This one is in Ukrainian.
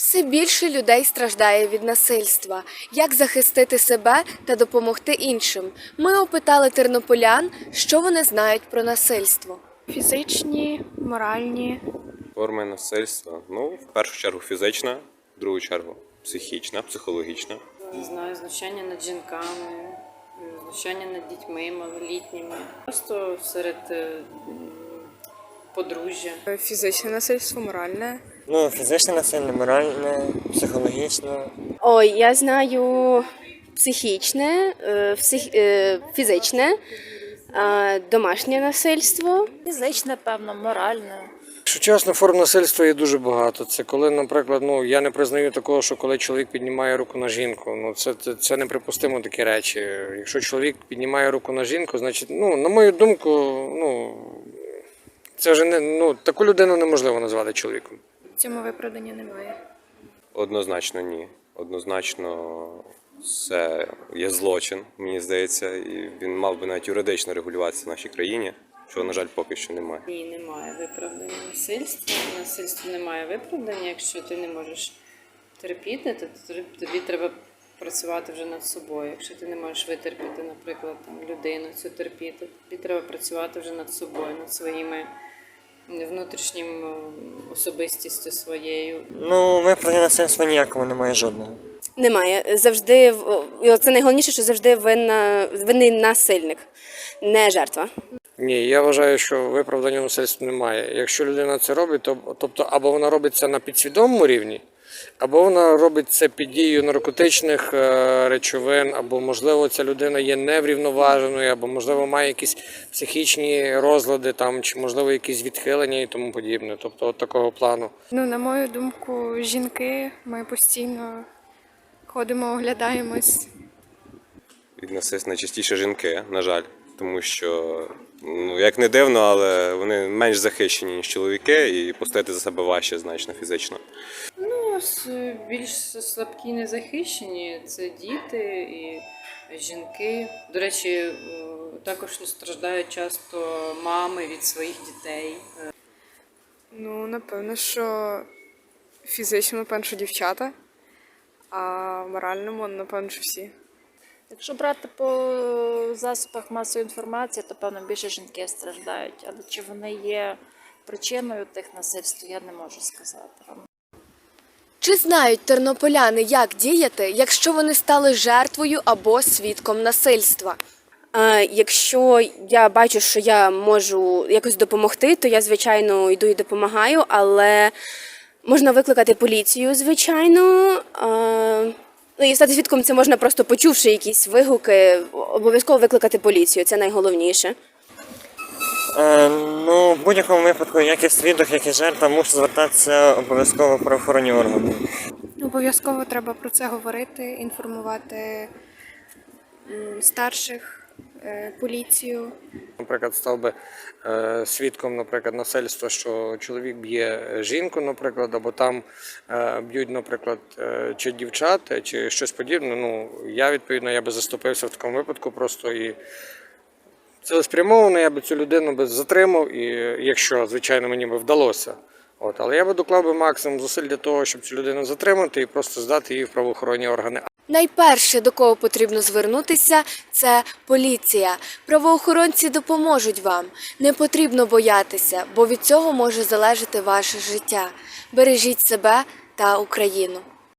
Все більше людей страждає від насильства. Як захистити себе та допомогти іншим? Ми опитали тернополян, що вони знають про насильство. Фізичні, моральні. Форми насильства. Ну, в першу чергу фізична, в другу чергу психічна, психологічна. Не знаю, знущання над жінками, знущання над дітьми малолітніми. Просто серед подружжя. Фізичне насильство, моральне. Ну, фізичне насилля, моральне, психологічне. Ой, я знаю психічне, е, псих, е, фізичне, домашнє насильство. Фізичне, певно, моральне. Якщо чесно, форм насильства є дуже багато. Це коли, наприклад, ну я не признаю такого, що коли чоловік піднімає руку на жінку. Ну це, це, це неприпустимо такі речі. Якщо чоловік піднімає руку на жінку, значить, ну на мою думку, ну це вже не ну таку людину неможливо назвати чоловіком. Цьому виправдання немає. Однозначно ні. Однозначно це є злочин, мені здається, і він мав би навіть юридично регулюватися в нашій країні, чого, на жаль, поки що немає. Ні, немає виправдання насильства. Насильство немає виправдання. Якщо ти не можеш терпіти, то тобі треба працювати вже над собою. Якщо ти не можеш витерпіти, наприклад, там людину цю терпіти, тобі треба працювати вже над собою, над своїми внутрішнім е, особистістю своєю. Ну, виправдання насильства ніякого немає жодного. Немає. Завжди в- і це найголовніше, що завжди винна, винний насильник, не жертва. Ні, я вважаю, що виправдання насильства немає. Якщо людина це робить, то тобто або вона робить це на підсвідомому рівні, або вона робить це під дією наркотичних е, речовин, або можливо ця людина є неврівноваженою, або можливо має якісь психічні розлади, там чи можливо якісь відхилення і тому подібне. Тобто, от такого плану. Ну, на мою думку, жінки ми постійно ходимо, оглядаємось. Від найчастіше жінки, на жаль, тому що ну як не дивно, але вони менш захищені ніж чоловіки, і постояти за себе важче значно фізично. Ну, с- більш слабкі і незахищені це діти і жінки. До речі, е, також страждають часто мами від своїх дітей. Е, Ну, напевно, що фізично, напевно, що дівчата, а моральному, напевно, що всі. Якщо брати по засобах масової інформації, то певно більше жінки страждають. Але чи вони є причиною тих насильств, я не можу сказати вам. Чи знають тернополяни, як діяти, якщо вони стали жертвою або свідком насильства? Якщо я бачу, що я можу якось допомогти, то я звичайно йду і допомагаю, але можна викликати поліцію, звичайно. Ну і стати свідком це можна просто почувши якісь вигуки, обов'язково викликати поліцію, це найголовніше. Е, в будь-якому випадку, як і свідок, як і жертва, мусить звертатися обов'язково в правоохоронні органи. Обов'язково треба про це говорити, інформувати старших, е, поліцію. Наприклад, став би е, свідком, наприклад, насильства, що чоловік б'є жінку, наприклад, або там е, б'ють, наприклад, чи дівчат, е, чи щось подібне. Ну я відповідно я би заступився в такому випадку просто і цілеспрямовано я би цю людину би затримав, і якщо, звичайно, мені би вдалося. От, але я би доклав би максимум зусиль для того, щоб цю людину затримати і просто здати її в правоохоронні органи. Найперше, до кого потрібно звернутися, це поліція. Правоохоронці допоможуть вам. Не потрібно боятися, бо від цього може залежати ваше життя. Бережіть себе та Україну.